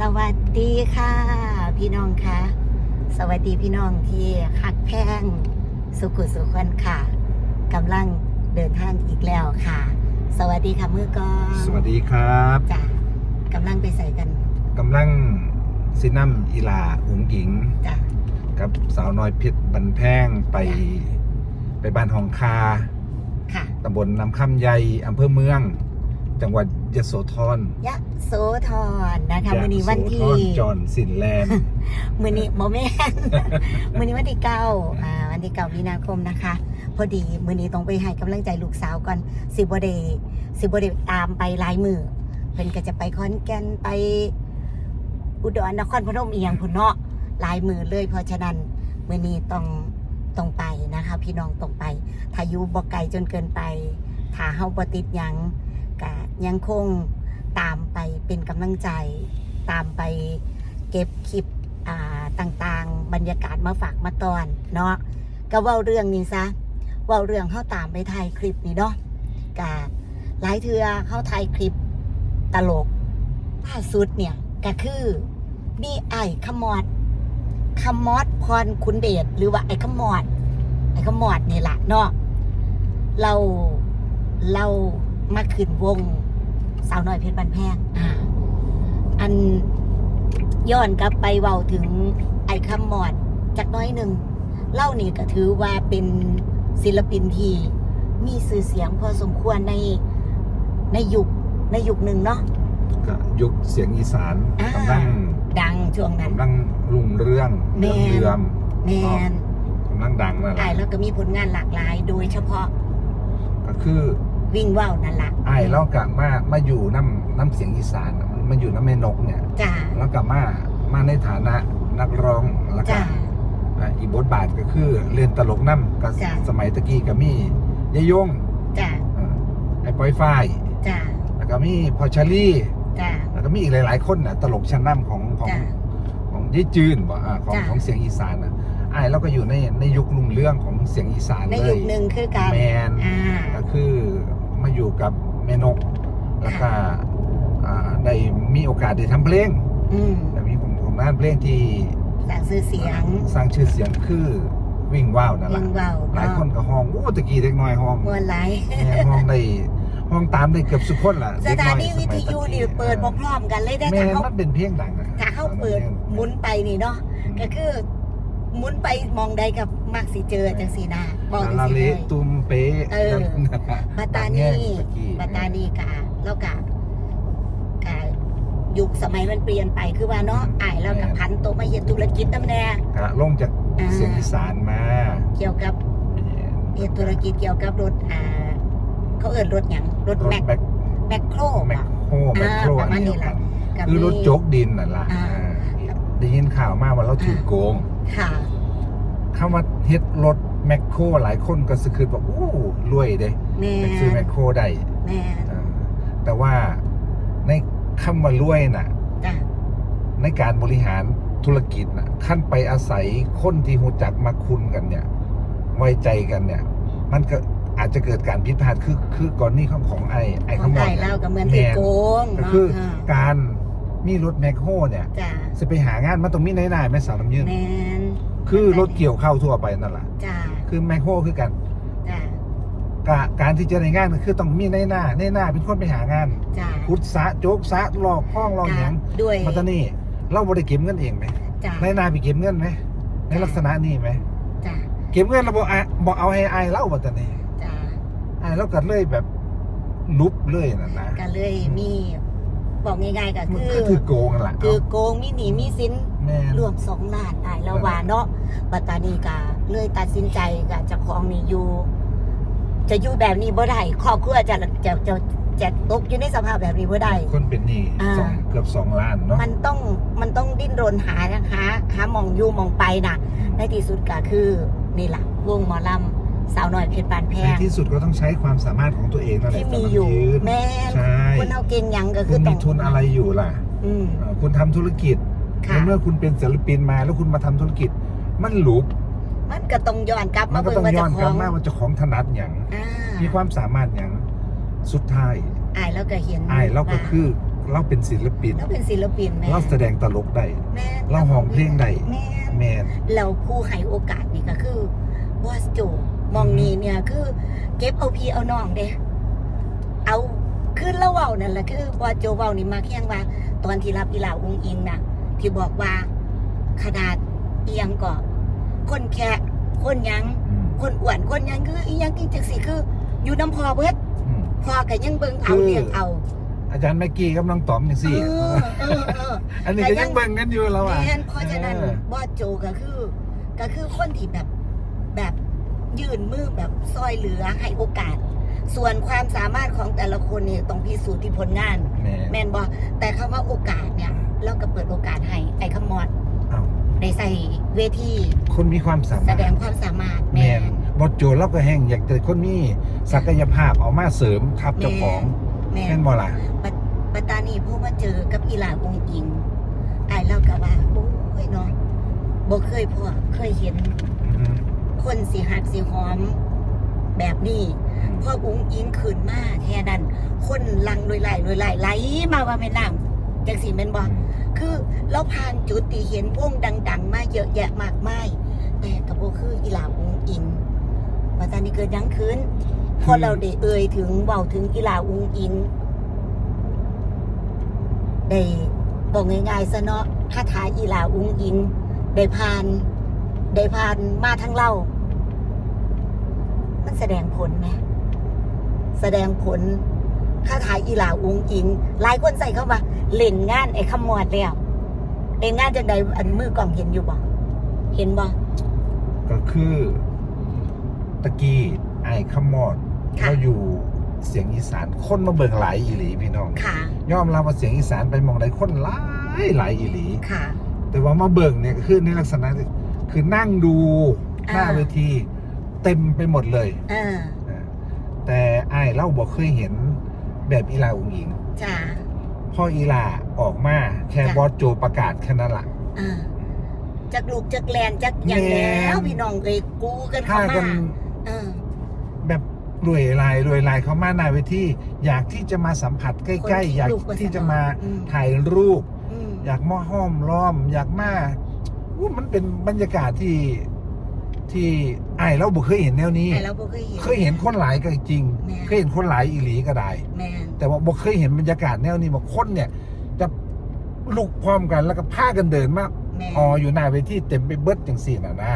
สวัสดีค่ะ พี่น้องคะสวัสดีพี่น้องที่หักแพงสุขุสุขวันค่ะกำลังเดินทางอีกแล้วค่ะ สวัสดีค่ะมือกลองสวัสดีครับจ้ะกำลังไปใส่กันกำลังซินัมอีลาอุ๋งหญิง จ้ะกับสาวน้อยเพชรบันแพงไปไปบ้านหองคาค่ะตำบลน้ำค่ำใหญ่อำเภอเมือง จังหวัดยโสธรยะโสธรนะคะยมือนี้วันโสธที่รจอนสินแลนด์มือนี้โมแมนมือนี้วันที่เก้าอ่าวันที่เก้ามีนาคมนะคะ พอดีมือนี้ต้องไปให้กำลังใจลูกสาวก่อนสิบเดสิบเดตามไปหลายมือเพิ่นก็จะไปขอนแก่นไป อุดรนครพนมเอียงพุ่นเนาะหลายมือเลย เพราะฉะนั้นมือนี้ต้องต้องไปนะคะ พี่น้องต้องไปถ้าอยู่บ่ไกลจนเกินไปถ้าเฮาบ่ติดหยัง ก็ยังคงตามไปเป็นกำลังใจ ตามไปเก็บคลิปต่างๆ บรรยากาศมาฝากมาตอนเนาะก็ว้าเรื่องนี้ซะว้าเรื่องเฮาตามไปถ่ายคลิปนี้เนาะกะหลายเทือเฮาถ่ายคลิปตลกล่าสุดเนี่ยก็คือมีไอ้ขมอดขมอดพรคุณเดชหรือว่าไอ้ขมอดไอ้ขมอดนี่แหละเนาะเราเรา มาขึ้นวงสาวน้อยเพชรบันแพงอ่าอันย้อนกลับไปเว้าถึงไอ้คำมอดจากน้อยหนึ่งเล่านี่ก็ถือว่าเป็นศิลปินที่มีสื่อเสียงพอสมควรในในยุคในยุคหนึ่งเนาะก็ยุคเสียงอีสานอ่ากำลังดังช่วงนั้นกำลังรุ่งเรื่องแม่เรื่อมแมนกำลังดังนั่นแหไอ้ละแล้วก็มีผลงานหลากหลาย โดยเฉพาะ ก็คือ วิ่งว่าวนั่นละไอ้เรากลับมามาอยู่น้ำน้ำเสียงอีสานน่ะมันมาอยู่น้ำแม่นกเนี่ยจ้าแล้วกลับมามาในฐานะนักร้องแล้วก็จ้าอ่าอีกบทบาทก็คือเรียนตลกน้ำก็จ้ะ สมัยตะกี้ก็มียายยงจ้าเอ่อไอ้ปอยฝ้ายจ้าแล้วก็มีพอชาลี่ จ้า แล้วก็มีอีกหลาย ๆ คนนะตลกชั้นนำของของจ้าของยี่จืนบ่อ่าของจ้ะ ของเสียงอีสานนะไอ้ายเราก็อยู่ในในยุครุ่งเรื่องของเสียงอีสานในเลยุย คหนึ่งคือการแมน อ่า ก็คือ มาอยู่กับแม่นก แล้วก็อ่าได้มีโอกาสได้ทำเพลงอืมแต่มีผมผมงานเพลงที่สร้างชื่อเสียง สร้างชื่อเสียงคือวิ่งว่าวนั่นแหวิ่ละงว่าวหลายคนก็ห้องโอ้ตะกี้เด็กน้อยห้องมวนไหลายแม่ห้องได้ห้องตามได้เกือบสุกคนล่ะสเด็กถาอยนีวิทยุนี่เปิดพร้อมๆกันเลยได้แม่ถ้าเขามันเป็นเพลงดังอะถ้าเขาเปิดหมุนไปนี่เนาะ ก็คือ หมุนไปมองใดกับมักสิเจอจังสีนาบอกจังลาสีเลเลย ตุมเป๊ะเออ บัตตานีตะกี้บัตตานีกาแล้วกะกะยุคสมัยมันเปลี่ยนไปคือว่าเนาะอ้ายแล้วกับพันตัวมาเฮ็ดธุรกิจนำแน่ กะลงจากอ่า เสียงอีสานมาเกี่ยวกับเฮ็ดธุรกิจเกี่ยวกับรถอ่าเขาเอิ้นรถหยังรถรถแม็กแบ็คแม็กโครแม็คอะโฮแม็คโครอ่าประมาอัณนนี้เดียวล่ะกันกับคือรถมี โจ๊กดินนั่นล่ะอ่า อ่าได้ยินข่าวมาว่าเราถือโกง ค่ะเข้ามาเฮ็ดรถแมคโครหลายคนก็สะคือบอกอู้รวยเด้แม่ ไปซื้อแมคโครได้แม่เออแต่ว่าในคำว่ารวยน่ะ จ้ะในการบริหารธุรกิจน่ะขั้นไปอาศัยคนที่หูจักมาคุณกันเนี่ย ไว้ใจกันเนี่ย มันก็อาจจะเกิดการผิดพลาดคือคือก่อนนี้ของของไอ้ไอ้ของขมอไทดยเนี่เรายก็เหมือนที่โกงก็เนาะคืออ่าการ มีรถแมคโครเนี่ยจ้ะจะไปหางานมันต้องมีในหน้าแม่สาวน้ำยืนแมนคือรถเกี่ยวเข้าวทั่วไปนั่นแหละจ้ะคือแมคโครคือกันจ้ะกะการที่จะได้งานก็คือต้องมีในหน้าในหน้าเป็นคนไปหางานจ้ะพุทธสะโจกสะหลอกห้องหลอกหยังด้วยมาตอนนี้เราบริเก็บเงินเองไหมจ้ะในหน้าไปเก็บเงินไหมในลักษณะนี้ไหมจ้ะเก็บเงินเราบอกอะบอกเอาให้อายเล่ามาตอนนี้จ้ะอายเราก็เลยแบบลุบเลยนั่นนะก็เลยมี บอกง่ายๆก็มันคือก็คือโกงนั่นแหละคือโกงมีหนีมีสิน แม่นรวมสองล้านได้แล้วว่าเนาะปัตตานีกาเลยตัดสินใจกะจะคลองนี่อยู่ จะอยู่แบบนี้บ่ได้ครอบครัวจะจะจะจะตกอยู่ในสภาพแบบนี้บ่ได้ คนเป็นหนี้อ่า สองเกือบสองล้านเนาะมันต้องมันต้องดิ้นรนหาหาหาหมองอยู่หมองไปน่ะ ในที่สุดก็คือนี่ล่ะวงหมอลำ สาวน้อยเพชรปานแพในงที่สุดก็ต้องใช้ความสามารถของตัวเองนั่นแหละที่มีอยู่สำหรับนแม่นใช่คนเอาเก่งหยังก็คืคุอณต้มีองทุนอะไรอยู่ล่ะอืม เอ่อคุณทำธุรกิจค่ะ ในเมื่อคุณเป็นศิลปินมาแล้วคุณมาทำธุรกิจ มันหลุบมันก็ต้องย้อนกลับมัมานก็เบิ่งต้องว่าย้เจะอนขกลัอบงมาว่าเจ้าของถนัดอย่าง อ่ามีความสามารถอย่างสุดท้ายอายแล้วก็เห็นอายเราก็ว่คือเราเป็นศิลปิน แล้วเป็นศิลปินแม่เราแสดงตลกได้แม่เราห้องเพลงได้แม่แมนเราผู้ให้โอกาสนี่ก็คือบอสโจ มองนี้เนี่ยคือเก็บเอาพี่เอาน้องเด้เอาคือเราเว้านั่นแหละคือบอสโจเว้านี่มาแข่งว่า ตอนที่รับอีหลาองอิงน่ะ ที่บอกว่าขนาดเอียงก็คนแค่คนหยังอืมคนอ้วนคนหยังคืออีหยังกินจังสิคือ อยู่น้ำพอเบิดอืมพอก็ยังเบิ่งเอาคือเรียกเอา อาจารย์แม็กกี้กับน้องต๋อมอย่างเอสี่อเออเอออันนี้ก็ยังเบิ่งกันอยู่แล้วอะแม่นเพราะฉะนั้นเออบอสโจก็คือ ก็คือคนที่แบบแบบ ยื่นมือแบบซอยเหลือให้โอกาส ส่วนความสามารถของแต่ละคนเนี่ยต้องพิสูจน์ที่ผลงาน แม่แมนบอแต่คำว่าโอกาสเนี่ย เราก็เปิดโอกาสให้ไอ้ขมอดเอ้าได้ใส่เวทีคนมีความสาแสมารถดงความสามารถแมแม่นบอสโจเราก็แห้งอยากจะคนมีศักยภาพเอามาเสริมทับเจ้าของแม่แม่นบ่ล่ะ ปัตตานีผู้มาเจอกับอีหลาองอิงไอ้เราก็ว่าโอ้ยเนาะบ่เคยพอเคยเห็นอืม คนสีหักสีหอมแบบนี้พออุ้งอิงขึ้นมาแค่นั้น คนลังโดยไหลโดยไหลไหลมาว่าแม่น้ำจังสีแม่นบอคือเราผ่านจุดที่เห็นวงดัง ๆ มาเยอะแยะมากมายแต่กับโบคืออีหลาอุ้งอิงมาตอนนี้เกิดยังคืนพอเราได้เอ่ยถึงเบาถึงอีหลาอุ้งอิงได้บอกง่ายๆซะเนาะคาถาอีหลาอุ้งอิงได้ผ่านได้ผ่านมาทั้งเรา มันแสดงผลไหมแสดงผลค่าถ่ายอีหลาอุงอิง หลายคนใส่เข้ามา เล่นงานไอ้ขมวดแล้วเล่นงานจังใดอันมือกล่องเห็นอยู่บ่เห็นบ่ก็คือ ตะกี้ไอ้ขมอดค่ะ เราอยู่เสียงอีสานคนมาเบิ่งหลายอีหลีพี่น้องค่ะ ยอมรับว่าเสียงอีสานไปมองได้คนหลายหลายอีหลี ค่ะ แต่ว่ามาเบิ่งเนี่ยก็คือในลักษณะที่คือนั่งดูหน้าอ่า เวที เต็มไปหมดเลยเอออ่าแต่ไอ้ายเล่าบอกเคยเห็นแบบอีลาอุงอิงจ้า พ่ออีลาออกมาแค่จ้ะ บอสโจประกาศแค่นั้นละเออจากลูกจากแลนจากอย่างแม่ แล้วพี่น้องเอ้ยกูกันเข้าถ้ามากันเออแบบรวยลายรวยลายเขามาหน้าเวทีอยากที่จะมาสัมผัสใกคนล้ที่ๆอยากลูกกว่าที่สนจะมาอืมถ่ายรูป อืมอยากมาห้อมล้อม อยากมาอู้มันเป็นบรรยากาศที่ ที่ไอ้ายเราบอกเคยเห็นแนวนี้แต่เราบ่เคยเห็น เคยเห็นคนหลายก็จริง แม่ เคยเห็นคนหลายอีหลีก็ได้ แม่นแต่ว่าบอกเคยเห็นบรรยากาศแนวนี้บอกคนเนี่ย จะลุกพร้อมกันแล้วก็พากันเดินมาแม่นอออยู่หน้าเวทีเต็มไปเบิดจังสี่น่ะนะ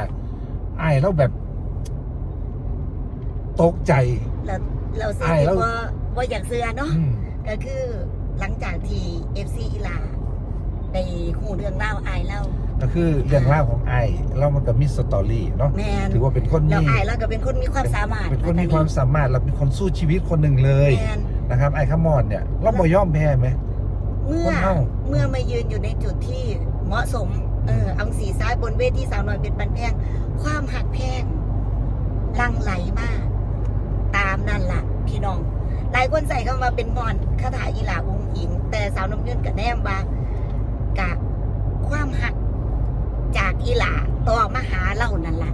ไอ้ายแล้วแบบตกใจ เราเราเสียไอ้ที่แล้ว ว่าว่าอยากเสื้อเนาะอืม ก็คือหลังจากที่ FC อีลาได้หูเรื่องเล่าอายเล่า ก็คือเรื่องราวของไอ้ายแล้วมันก็มีสตอรี่เนาะแมนถือว่าเป็นคนแล้วมีอายแล้วก็เป็นคนมีความสามารถเป็นคนมีความสามารถแล้วเป็นคนสู้ชีวิตคนหนึ่งเลยแมนนะครับไอ้ขมอนเนี่ยเราบ่ยอมแพ้ไหม เมื่อคนเฮาเมื่อมายืนอยู่ในจุดที่เหมาะสมเออเอาสีซ้ายบนเวทีสาวน้อยเป็นบันแพงความหักแพงหลังไหลมาก ตามนั่นล่ะ พี่น้อง หลายคนใส่เข้ามาเป็นมอนคาถาอีหลาองค์หญิง แต่สาวน้ำเงินกับแนมว่ากะความหัก จากอีหลาต่อมาหาเล่านั่นล่ะ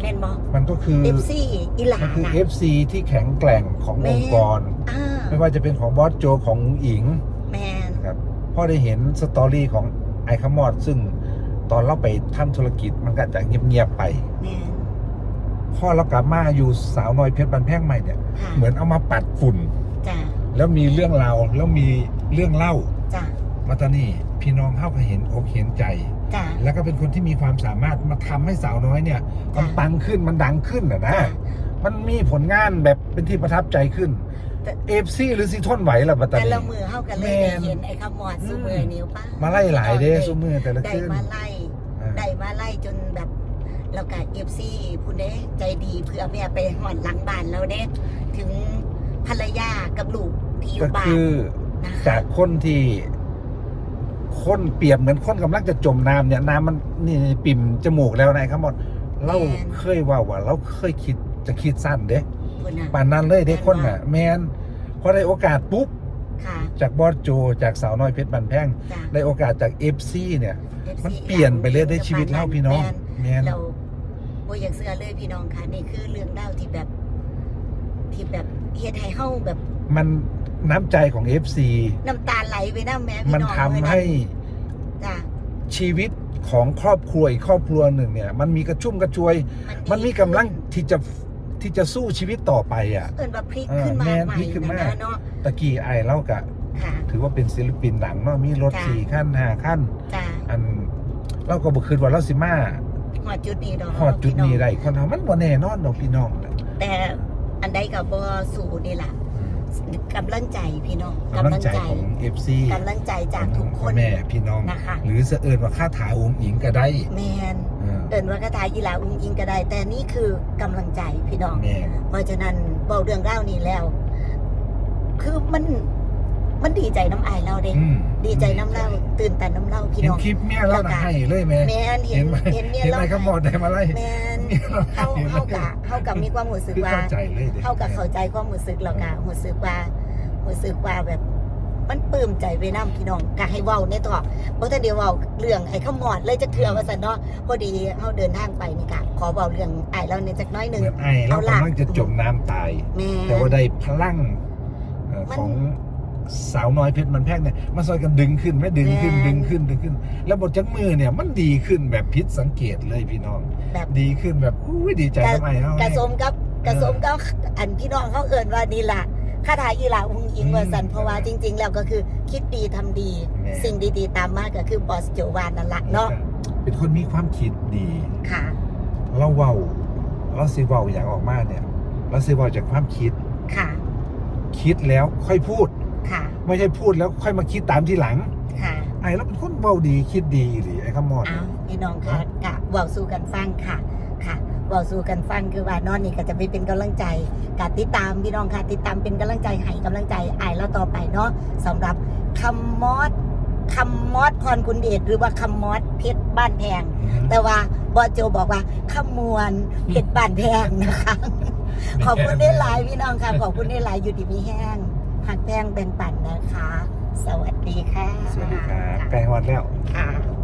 แม่นบอกมันก็คือเอฟซีอีหลามันคือ น่ะ FC ที่แข็งแกร่งของแม่ องค์กร อ่าไม่ว่าจะเป็นของบอสโจของอุ๋งอิงแมนนะครับพ่อได้เห็นสตอรี่ของไอคามอดซึ่งตอนเราไปทำธุรกิจมันก็จะเงียบๆไป แมนพ่อเรากลับมาอยู่สาวน้อยเพชรบันแพงใหม่เนี่ยค่ะเหมือนเอามาปัดฝุ่น จ้าแล้วมีเรื่องราวแล้วมีเรื่องเล่าจ้ามาตอนนี้พี่น้องเข้าก็เห็นอกเห็นใจ จ้าแล้วก็เป็นคนที่มีความสามารถมาทำให้สาวน้อยเนี่ยมันจ้ะปังขึ้นมันดังขึ้นนะนะ จ้ามันมีผลงานแบบเป็นที่ประทับใจขึ้นแต่ เอฟซีหรือซีทนไหวล่ะปัตตาแต่นี ละมือเข้ากันเลยแม่ได้นเห็นไอ้ขมอดซูเมอร์นิ้วป้ามาไล่หลายเด้ได้ซุมือแต่ละได้คืนมาไล่อ่า ได้มาไล่จนแบบเรากะเอฟซีผู้เด้ใจดีเพื่อแม่ไปหอนหลังบ้านเราเด้ถึงภรรยากับลูกที่อก็ยู่บ้านคือนะคะจากคนที่ คนเปรียบเหมือนคนกำลังจะจมน้ำเนี่ยน้ำมันนี่ปิ่มจมูกแล้วนะครับหมดเราเคยว่าว่าเราเคยคิดจะคิดสั้นเด้คุณน่ะป่านนั้นเลยเด้คนน่ะ แมนพอได้โอกาสปุ๊บค่ะจากบอสโจจากสาวน้อยเพชรบันแพงจ้ะได้โอกาสจากเอฟซีเนี่ย FC มันเปลี่ยนไปเลยได้ชีวิตเล่าพี่น้องแม่แมนเราบ่อยากเสื้อเลยพี่น้องค่ะนี่คือเรื่องเล่าที่แบบที่แบบเฮ็ดให้เฮาแบบ มัน น้ำใจของ FC น้ำตาไหลไปน้ำแม่พี่มันน้องทำเลยนะให้จ้ะ ชีวิตของครอบครัวอีกครอบครัวหนึ่งเนี่ย มันมีกระชุ่มกระชวย มันมีกำลังที่จะที่จะสู้ชีวิตต่อไปอะ เอินว่าพลิกเออขึ้นมาแม่นใหม่พลิกขึ้นมา นะเนาะตะกี้ไอ้เล่ากะ ค่ะ ถือว่าเป็นศิลปินดังเนาะมีรถจ้ะ สี่ขั้นห้าขั้น จ้ะอันเราก็บ่คืนว่าเราสิมาหอดจุดนี้ดอกฮอดจุดนี้พี่องได้คนเรามันบ่แน่นอนดอกพี่น้อง แต่อันใดกับบอสู่นี่ล่ะ กำลังใจพี่น้องกำลังใจของ FC กำลังใจจากทุกคนแม่พี่น้องนะคะ หรือเสะเอิญว่าค่าถาองค์หญิงก็ได้แมนเออเอินว่ากระทายอีหลาอุ้งอิงก็ได้ แต่นี่คือกำลังใจพี่น้องแม่เพราะฉะนั้นเบาเรื่องเล่าวนี้แล้ว คือมัน มันดีใจน้ำอายเราเด้อืมดีใจน้ำเล่าตื่นแต่น้ำเล่าพี่เห็นน้อง คลิปเมียเราน่ะให้เลยแม่แมนเห็เห็นนไหมเห็นเนี่ยเห็นเราไหมเขาบอกได้มาไล่แมนเมียเราเฮาเฮากะเฮากะมีความรู้สึกคือว่า เข้าใจเลยด้เฮากะเข้าใจความรู้สึกเรากะรู้สึกว่ารู้สึกว่าแบบ มันปลื้มใจไปน้ำพี่น้องกะให้เว้าในต่อเพราะถ้าเดี๋ยวเว้าเรื่องไอ้ขมอดเลยจะเถื่อว่าซั่นเนาะพอดีเฮาเดินทางไปนี่กะขอเว้าเรื่องไอ้เราเนี่ยจักหน้อยหนึง เหมือนไอ้เราเอาล่ะ กำลังจะจมน้ำตาย แม่ แต่ว่าได้พลังเอ่อมัน ของ สาวน้อยเพชรมันแพงเนี่ยมาซอยกันดึงขึ้นแม่ดึงขึ้นแม่ดึงขึ้นดึงขึ้น แล้วบทจักมือเนี่ยมันดีขึ้นแบบพิษสังเกตเลยพี่น้อง แบบดีขึ้นแบบอุ้ยดีใจทำไมเขากระสมกับกระสมกับอันพี่น้องเขาเอิ้นว่านี่ล่ะคาถาอีหลาอุ้งอิงว่าซั่นเพราะว่าจริง ๆ แล้วก็คือคิดดีทำดี สิ่งดีๆ ตามมาก็คือบอสโจวานนั่นละเนาะเป็นคนมีความคิดดีค่ะเราเว้าเราสิเว้าอย่างออกมาเนี่ยเราสิเว้าจากความคิดค่ะ คิดแล้วค่อยพูด ค่ะ ไม่ใช่พูดแล้วค่อยมาคิดตามทีหลัง ค่ะไอ้เราเป็นคนเว้าดีคิดดีหรือไอ้ขมอดเอาพี่น้องค่ะกะเว้าสู่กันฟังค่ะค่ะเว้าสู่กันฟังคือว่านอนนี่ก็จะไปเป็นกำลังใจกะติดตามพี่น้องค่ะ ติดตามเป็นกำลังใจให้กำลังใจไอ้แล้วต่อไปเนาะสำหรับคำมอดคำมอดพรคุณเดชหรือว่าคำมอดเพชรบ้านแพง แต่ว่าบอสโจบอกว่าขมวนเพชรบ้านแพงนะคะ ขอบคุณได้หลายพี่น้องค่ะ ขอบคุณได้หลายอยู่ดีมีแห้ง หักแพงแบ่งปันนะคะ สวัสดีค่ะสวัสดีครับใกล้ฮอดแล้วค่ะ